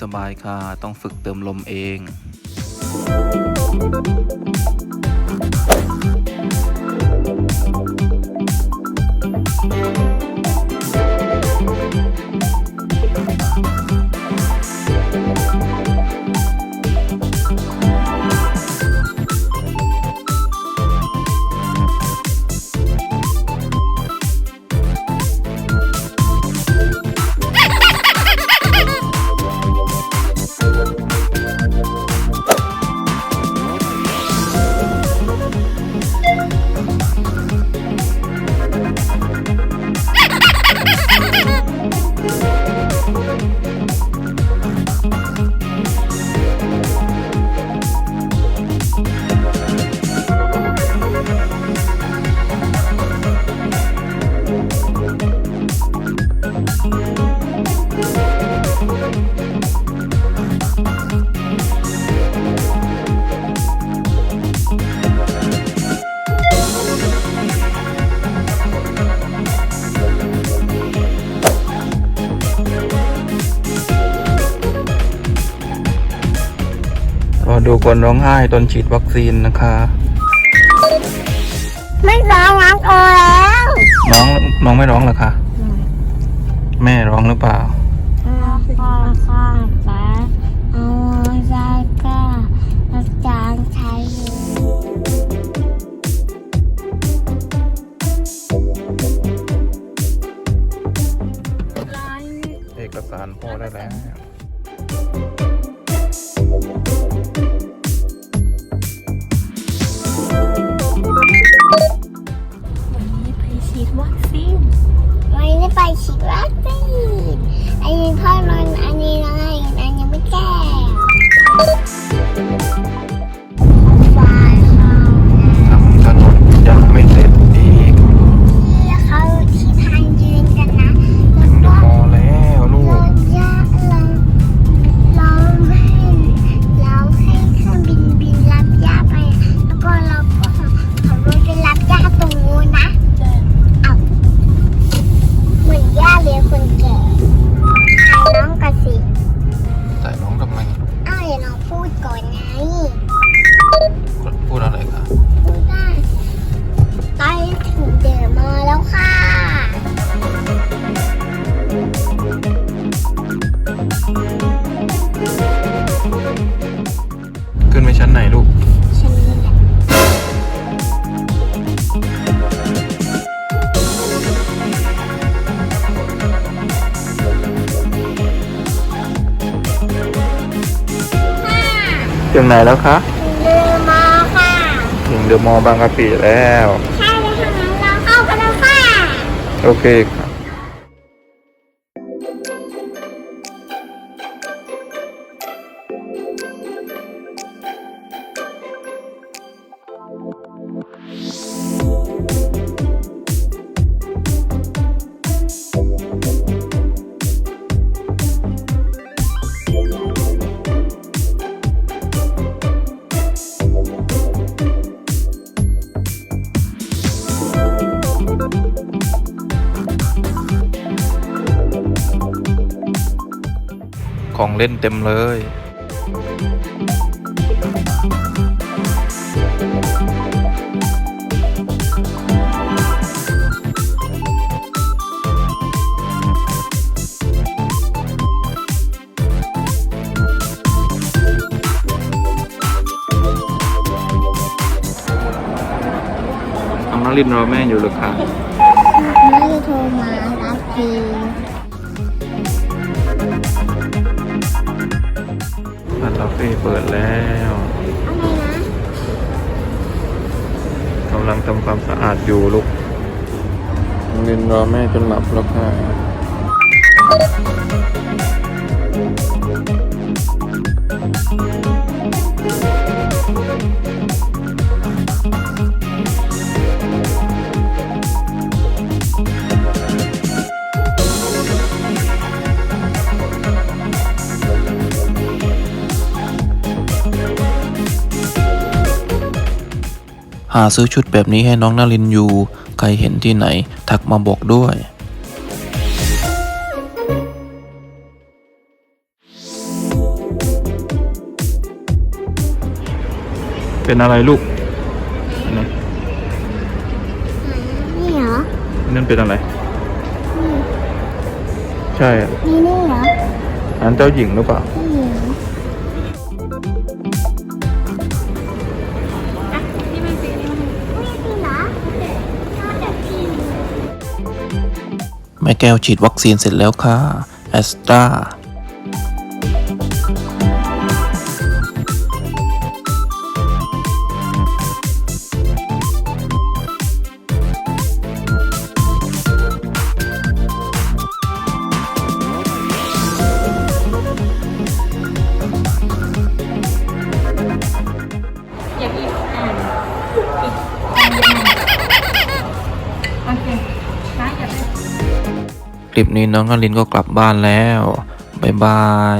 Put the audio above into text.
สบายค่ะ ต้องฝึกเติมลมเอง ดูคนร้องไห้ตอนฉีดวัคซีนนะคะ ไม่ร้องร้องโอแล้วน้องน้องไม่ร้องเหรอคะแม่ร้องหรือเปล่าพ่อข้าฟ้าเอาใจก้าอาจารย์ใช้เอกสารพ่อได้แล้ว ถึงไหนแล้วคะเดอมอลล์ค่ะถึงเดอะมอลล์บางกะปิแล้ว ใช่เลยค่ะงั้นเราเข้ากันแล้วค่ะ โอเคครั ของเล่นเต็มเลย น้องนรินทร์รอแม่อยู่หรือคะ แม่โทรมารับทีร้า เฟ่เปิดแล้วอะไรนะกำลังทำความสะอาดอยู่ลูกน้องรินรอแม่จนหลับแล้วค่ะาซื้อชุดแบบนี้ให้น้องนารินอยู่ ใครเห็นที่ไหน ทักมาบอกด้วยเป็นอะไรลูกนี่เหรอ นั่นเป็นอะไร ใช่อะนี่นี่เหรอ อันเจ้าหญิงหรือเปล่า แม่แก้วฉีดวัคซีนเสร็จแล้วค่ะแอสตรา คลิปนี้น้องอลินก็กลับบ้านแล้ว บ๊ายบาย